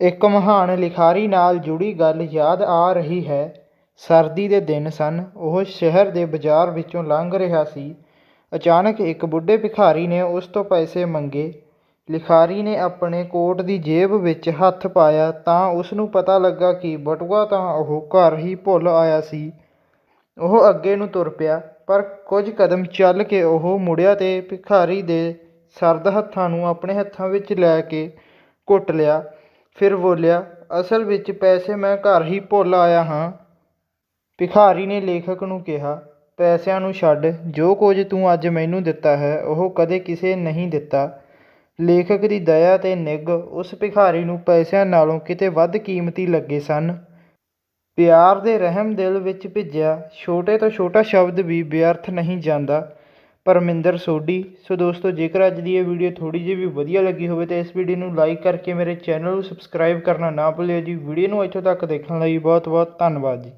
ਇੱਕ ਮਹਾਨ ਲਿਖਾਰੀ ਨਾਲ ਜੁੜੀ ਗੱਲ ਯਾਦ ਆ ਰਹੀ ਹੈ। ਸਰਦੀ ਦੇ ਦਿਨ ਸਨ। ਉਹ ਸ਼ਹਿਰ ਦੇ ਬਾਜ਼ਾਰ ਵਿੱਚੋਂ ਲੰਘ ਰਿਹਾ ਸੀ। ਅਚਾਨਕ ਇੱਕ ਬੁੱਢੇ ਭਿਖਾਰੀ ਨੇ ਉਸ ਤੋਂ ਪੈਸੇ ਮੰਗੇ। ਲਿਖਾਰੀ ਨੇ ਆਪਣੇ ਕੋਟ ਦੀ ਜੇਬ ਵਿੱਚ ਹੱਥ ਪਾਇਆ ਤਾਂ ਉਸ ਨੂੰ ਪਤਾ ਲੱਗਾ ਕਿ ਬਟੂਆ ਤਾਂ ਉਹ ਘਰ ਹੀ ਭੁੱਲ ਆਇਆ ਸੀ। ਉਹ ਅੱਗੇ ਨੂੰ ਤੁਰ ਪਿਆ, ਪਰ ਕੁਝ ਕਦਮ ਚੱਲ ਕੇ ਉਹ ਮੁੜਿਆ ਤੇ ਭਿਖਾਰੀ ਦੇ ਸਰਦ ਹੱਥਾਂ ਨੂੰ ਆਪਣੇ ਹੱਥਾਂ ਵਿੱਚ ਲੈ ਕੇ ਘੁੱਟ ਲਿਆ। ਫਿਰ ਬੋਲਿਆ, ਅਸਲ ਵਿੱਚ ਪੈਸੇ ਮੈਂ ਘਰ ਹੀ ਭੁੱਲ ਆਇਆ ਹਾਂ। ਭਿਖਾਰੀ ਨੇ ਲੇਖਕ ਨੂੰ ਕਿਹਾ, ਪੈਸਿਆਂ ਨੂੰ ਛੱਡ, ਜੋ ਕੁਝ ਤੂੰ ਅੱਜ ਮੈਨੂੰ ਦਿੱਤਾ ਹੈ, ਉਹ ਕਦੇ ਕਿਸੇ ਨਹੀਂ ਦਿੱਤਾ। ਲੇਖਕ ਦੀ ਦਇਆ ਤੇ ਨਿੱਘ ਉਸ ਭਿਖਾਰੀ ਨੂੰ ਪੈਸਿਆਂ ਨਾਲੋਂ ਕਿਤੇ ਵੱਧ ਕੀਮਤੀ ਲੱਗੇ ਸਨ। ਪਿਆਰ ਦੇ ਰਹਿਮ ਦਿਲ ਵਿੱਚ ਭਿੱਜਿਆ, ਛੋਟੇ ਤੋਂ ਛੋਟਾ ਸ਼ਬਦ ਵੀ ਵਿਅਰਥ ਨਹੀਂ ਜਾਂਦਾ। ਪਰਮਿੰਦਰ ਸੋਢੀ। ਸੋ ਦੋਸਤੋ, ਜੇਕਰ ਅੱਜ ਦੀ ਇਹ ਵੀਡੀਓ ਥੋੜੀ ਜਿਹੀ ਵੀ ਵਧੀਆ ਲੱਗੀ ਹੋਵੇ ਤਾਂ ਇਸ ਵੀਡੀਓ ਨੂੰ ਲਾਈਕ ਕਰਕੇ ਮੇਰੇ ਚੈਨਲ ਨੂੰ ਸਬਸਕ੍ਰਾਈਬ ਕਰਨਾ ਨਾ ਭੁੱਲਿਓ ਜੀ। ਵੀਡੀਓ ਨੂੰ ਇੱਥੋਂ ਤੱਕ ਦੇਖਣ ਲਈ ਬਹੁਤ ਬਹੁਤ ਧੰਨਵਾਦ ਜੀ।